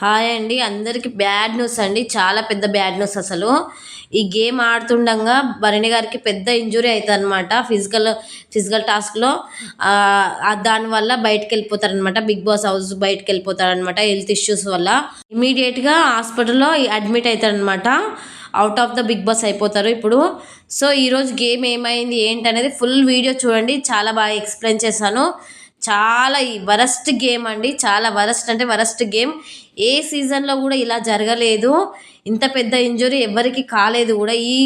Hi అండి. అందరికీ bad news అండి. చాలా పెద్ద బ్యాడ్ న్యూస్ అసలు. ఈ గేమ్ ఆడుతుండగా భరణి గారికి పెద్ద ఇంజురీ అవుతుంది అనమాట ఫిజికల్ ఫిజికల్ టాస్క్లో దానివల్ల బయటకు వెళ్ళిపోతారనమాట బిగ్ బాస్ హౌస్ బయటకు వెళ్ళిపోతారనమాట హెల్త్ ఇష్యూస్ వల్ల. ఇమీడియట్గా హాస్పిటల్లో అడ్మిట్ అవుతారనమాట out of the big boss అయిపోతారు ఇప్పుడు. సో ఈరోజు గేమ్ ఏమైంది ఏంటనేది ఫుల్ వీడియో చూడండి. చాలా బాగా ఎక్స్ప్లెయిన్ చేశాను. చాలా వరస్ట్ గేమ్ అండి. చాలా వరస్ట్ అంటే వరస్ట్ గేమ్. ఏ సీజన్లో కూడా ఇలా జరగలేదు. ఇంత పెద్ద ఇంజురీ ఎవరికి కాలేదు కూడా. ఈ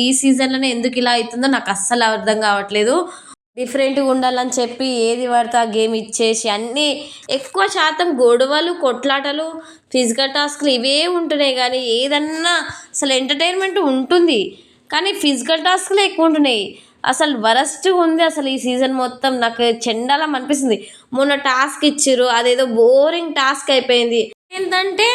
ఈ సీజన్లోనే ఎందుకు ఇలా అవుతుందో నాకు అస్సలు అర్థం కావట్లేదు. డిఫరెంట్గా ఉండాలని చెప్పి ఏది పడితే ఆ గేమ్ ఇచ్చేసి అన్నీ ఎక్కువ శాతం గొడవలు కొట్లాటలు ఫిజికల్ టాస్క్లు ఇవే ఉంటున్నాయి కానీ ఏదన్నా అసలు ఎంటర్టైన్మెంట్ ఉంటుంది. కానీ ఫిజికల్ టాస్క్లే ఎక్కువ ఉంటున్నాయి. అసలు వరస్ట్ ఉంది అసలు ఈ సీజన్ మొత్తం. నాకు చెండాలం అనిపిస్తుంది. మొన్న టాస్క్ ఇచ్చారు అదేదో బోరింగ్ టాస్క్ అయిపోయింది. ఏంటంటే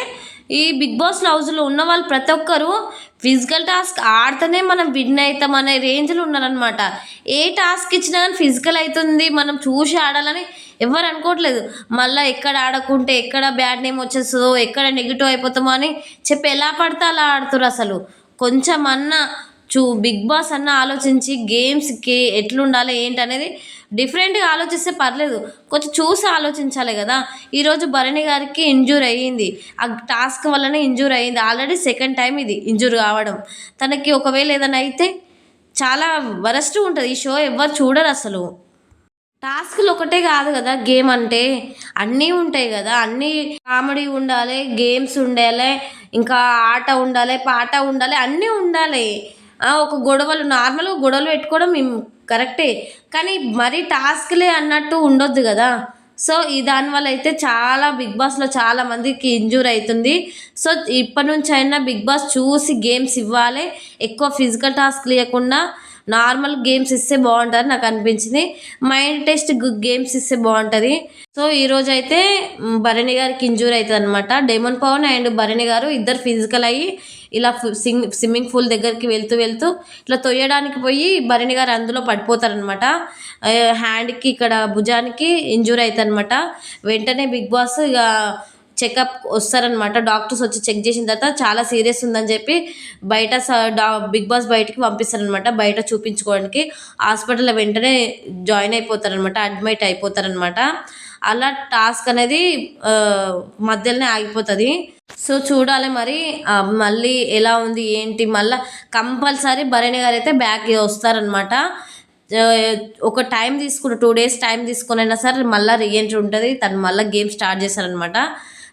ఈ బిగ్ బాస్ హౌస్లో ఉన్న వాళ్ళు ప్రతి ఒక్కరు ఫిజికల్ టాస్క్ ఆడితేనే మనం విన్ అవుతాం అనే రేంజ్లో ఉన్నారనమాట ఏ టాస్క్ ఇచ్చినా కానీ ఫిజికల్ అవుతుంది మనం చూసి ఆడాలని ఎవరు అనుకోవట్లేదు. మళ్ళీ ఎక్కడ ఆడకుంటే ఎక్కడ బ్యాడ్ నేమ్ వచ్చేస్తుందో ఎక్కడ నెగిటివ్ అయిపోతామో అని చెప్పి ఎలా పడితే అలా ఆడుతున్నారు అసలు. కొంచెం అన్నా చూ బిగ్ బాస్ అన్న ఆలోచించి గేమ్స్కి ఎట్లుండాలి ఏంటి అనేది డిఫరెంట్గా ఆలోచిస్తే పర్లేదు. కొంచెం చూసి ఆలోచించాలి కదా. ఈరోజు భరణి గారికి ఇంజూర్ అయ్యింది. ఆ టాస్క్ వల్లనే ఇంజూర్ అయ్యింది. ఆల్రెడీ సెకండ్ టైం ఇది ఇంజూర్ కావడం. తనకి ఒకవేళ ఏదైనా అయితే చాలా వరస్ట్ ఉంటుంది. ఈ షో ఎవ్వరు చూడరు అసలు. టాస్క్లు ఒకటే కాదు కదా. గేమ్ అంటే అన్నీ ఉంటాయి కదా. అన్నీ కామెడీ ఉండాలి గేమ్స్ ఉండాలి ఇంకా ఆట ఉండాలి పాట ఉండాలి అన్నీ ఉండాలి. ఒక గొడవలు నార్మల్గా గొడవలు పెట్టుకోవడం కరెక్టే. కానీ మరీ టాస్క్లే అన్నట్టు ఉండొద్దు కదా. సో ఈ దానివల్ల అయితే చాలా బిగ్ బాస్లో చాలా మందికి ఇంజూర్ అవుతుంది సో ఇప్పటి నుంచి అయినా బిగ్ బాస్ చూసి గేమ్స్ ఇవ్వాలి. ఎక్కువ ఫిజికల్ టాస్క్ లేకుండా నార్మల్ గేమ్స్ ఇస్తే బాగుంటుంది నాకు అనిపించింది. మైండ్ టెస్ట్ గేమ్స్ ఇస్తే బాగుంటుంది. సో ఈరోజు అయితే భరణి గారికి ఇంజూర్ అవుతుంది అనమాట డెమన్ పవన్ అండ్ భరణి గారు ఇద్దరు ఫిజికల్ అయ్యి ఇలా సింగ్ స్విమ్మింగ్ పూల్ దగ్గరికి వెళ్తూ వెళ్తూ ఇట్లా తొయ్యడానికి పోయి భరణి గారు అందులో పడిపోతారనమాట హ్యాండ్కి ఇక్కడ భుజానికి ఇంజూర్ అవుతుంది అనమాట వెంటనే బిగ్ బాస్ ఇక చెకప్ వస్తారనమాట డాక్టర్స్ వచ్చి చెక్ చేసిన తర్వాత చాలా సీరియస్ ఉందని చెప్పి బయట డా బిగ్ బాస్ బయటికి పంపిస్తారనమాట బయట చూపించుకోవడానికి. హాస్పిటల్లో వెంటనే జాయిన్ అయిపోతారనమాట అడ్మిట్ అయిపోతారనమాట అలా టాస్క్ అనేది మధ్యలోనే ఆగిపోతుంది. సో చూడాలి మరి మళ్ళీ ఎలా ఉంది ఏంటి? మళ్ళీ కంపల్సరీ భరణి గారు అయితే బ్యాక్ వస్తారనమాట ఒక టైం తీసుకుని టూ డేస్ టైం తీసుకుని అయినా సరే మళ్ళీ రీఎంట్రీ ఉంటుంది. తను మళ్ళీ గేమ్ స్టార్ట్ చేశారనమాట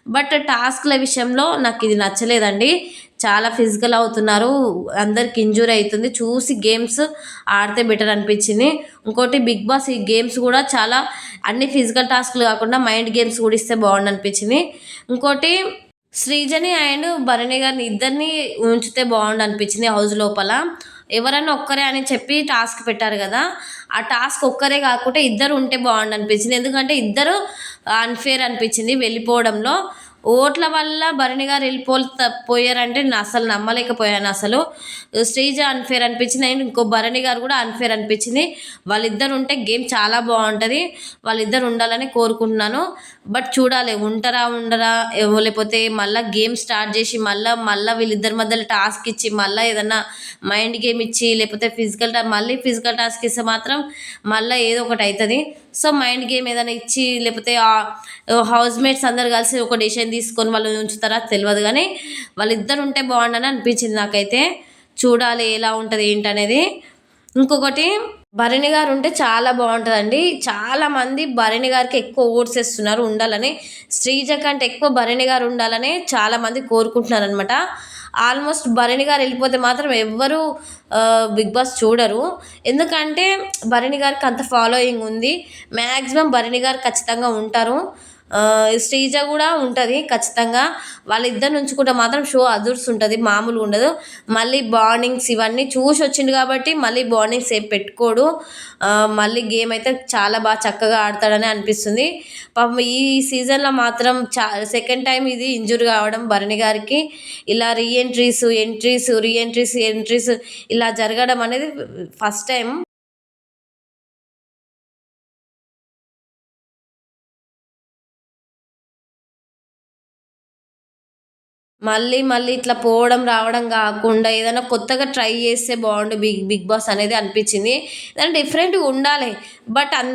బట్ టాస్క్ల విషయంలో నాకు ఇది నచ్చలేదండి. చాలా ఫిజికల్ అవుతున్నారు. అందరికి ఇంజూరీ అవుతుంది. చూసి గేమ్స్ ఆడితే బెటర్ అనిపించింది. ఇంకోటి బిగ్ బాస్ ఈ గేమ్స్ కూడా చాలా అన్ని ఫిజికల్ టాస్క్లు కాకుండా మైండ్ గేమ్స్ కూడా ఇస్తే బాగుండు అనిపించింది. ఇంకోటి శ్రీజని అండ్ భరణి గారిని ఇద్దరిని ఉంచితే బాగుండు అనిపించింది హౌస్ లోపల. ఎవరైనా ఒక్కరే అని చెప్పి టాస్క్ పెట్టారు కదా ఆ టాస్క్ ఒక్కరే కాకుండా ఇద్దరు ఉంటే బాగుండు అనిపించింది. ఎందుకంటే ఇద్దరు అన్ఫేర్ అనిపించింది వెళ్ళిపోవడంలో. ఓట్ల వల్ల భరణి గారు వెళ్ళిపోయారంటే నేను అసలు నమ్మలేకపోయాను అసలు. శ్రీజ అన్ఫేర్ అనిపించింది. అండ్ ఇంకో భరణి గారు కూడా అన్ఫేర్ అనిపించింది. వాళ్ళిద్దరు ఉంటే గేమ్ చాలా బాగుంటుంది. వాళ్ళిద్దరు ఉండాలని కోరుకుంటున్నాను. బట్ చూడాలి ఉంటారా ఉండరా లేకపోతే మళ్ళీ గేమ్ స్టార్ట్ చేసి మళ్ళీ మళ్ళీ వీళ్ళిద్దరి మధ్యలో టాస్క్ ఇచ్చి మళ్ళీ ఏదన్నా మైండ్ గేమ్ ఇచ్చి లేకపోతే ఫిజికల్ మళ్ళీ ఫిజికల్ టాస్క్ ఇస్తే మాత్రం మళ్ళీ ఏదో ఒకటి అవుతుంది సో మైండ్ గేమ్ ఏదైనా ఇచ్చి లేకపోతే హౌస్ మేట్స్ అందరు కలిసి ఒక డిసిషన్ తీసుకొని వాళ్ళు ఉంచుతారా తెలియదు కానీ వాళ్ళిద్దరు ఉంటే బాగుండని అనిపించింది నాకైతే. చూడాలి ఎలా ఉంటుంది ఏంటనేది. ఇంకొకటి భరణి గారు ఉంటే చాలా బాగుంటుందండి. చాలామంది భరణి గారికి ఎక్కువ ఓట్స్ ఇస్తున్నారు ఉండాలని. శ్రీజ కంటే ఎక్కువ భరణి గారు ఉండాలని చాలామంది కోరుకుంటున్నారు అనమాట ఆల్మోస్ట్ భరణి గారు వెళ్ళిపోతే మాత్రం ఎవ్వరు బిగ్ బాస్ చూడరు. ఎందుకంటే భరణి గారికి అంత ఫాలోయింగ్ ఉంది. మ్యాక్సిమం భరణి గారు ఖచ్చితంగా ఉంటారు. శ్రీజ కూడా ఉంటుంది ఖచ్చితంగా. వాళ్ళిద్దరు నుంచి కూడా మాత్రం షో అదుర్స్ ఉంటుంది మామూలు ఉండదు. మళ్ళీ బాండింగ్స్ ఇవన్నీ చూసి వచ్చిండు కాబట్టి మళ్ళీ బాండింగ్స్ ఏం పెట్టుకోడు. మళ్ళీ గేమ్ అయితే చాలా బాగా చక్కగా ఆడతాడని అనిపిస్తుంది. పాపం ఈ సీజన్లో మాత్రం చా సెకండ్ టైం ఇది ఇంజురీ కావడం భరణి గారికి. ఇలా రీఎంట్రీస్ ఎంట్రీస్ రీఎంట్రీస్ ఎంట్రీస్ ఇలా జరగడం అనేది ఫస్ట్ టైం మళ్ళీ మళ్ళీ ఇట్లా పోవడం రావడం కాకుండా ఏదైనా కొత్తగా ట్రై చేస్తే బాగుండు బిగ్ బిగ్ బాస్ అనేది అనిపించింది. ఏదైనా డిఫరెంట్గా ఉండాలి. బట్ అన్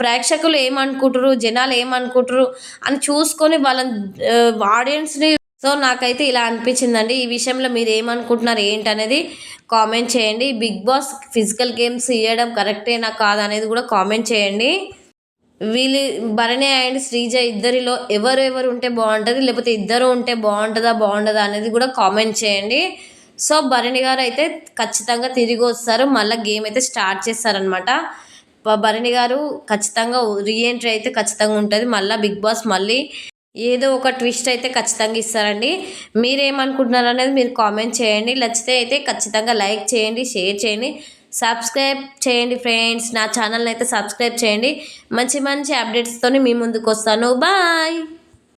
ప్రేక్షకులు ఏమనుకుంటారు జనాలు ఏమనుకుంటారు అని చూసుకొని వాళ్ళ ఆడియన్స్ని సో నాకైతే ఇలా అనిపించిందండి. ఈ విషయంలో మీరు ఏమనుకుంటున్నారు ఏంటి అనేది కామెంట్ చేయండి. బిగ్ బాస్ ఫిజికల్ గేమ్స్ ఇవ్వడం కరెక్టేనా కాదా అనేది కూడా కామెంట్ చేయండి. వీళ్ళు భరణి అండ్ శ్రీజ ఇద్దరిలో ఎవరు ఎవరు ఉంటే బాగుంటుంది లేకపోతే ఇద్దరు ఉంటే బాగుంటుందా బాగుంటుందా అనేది కూడా కామెంట్ చేయండి. సో భరణి గారు అయితే ఖచ్చితంగా తిరిగి వస్తారు. మళ్ళీ గేమ్ అయితే స్టార్ట్ చేస్తారనమాట భరణి గారు ఖచ్చితంగా రీఎంట్రీ అయితే ఖచ్చితంగా ఉంటుంది. మళ్ళీ బిగ్ బాస్ మళ్ళీ ఏదో ఒక ట్విస్ట్ అయితే ఖచ్చితంగా ఇస్తారండి. మీరేమనుకుంటున్నారు అనేది మీరు కామెంట్ చేయండి. నచ్చితే అయితే ఖచ్చితంగా లైక్ చేయండి షేర్ చేయండి. సబ్స్క్రైబ్ చేయండి ఫ్రెండ్స్. నా ఛానల్ని అయితే సబ్స్క్రైబ్ చేయండి. మంచి మంచి అప్డేట్స్తో మీ ముందుకు వస్తాను బాయ్.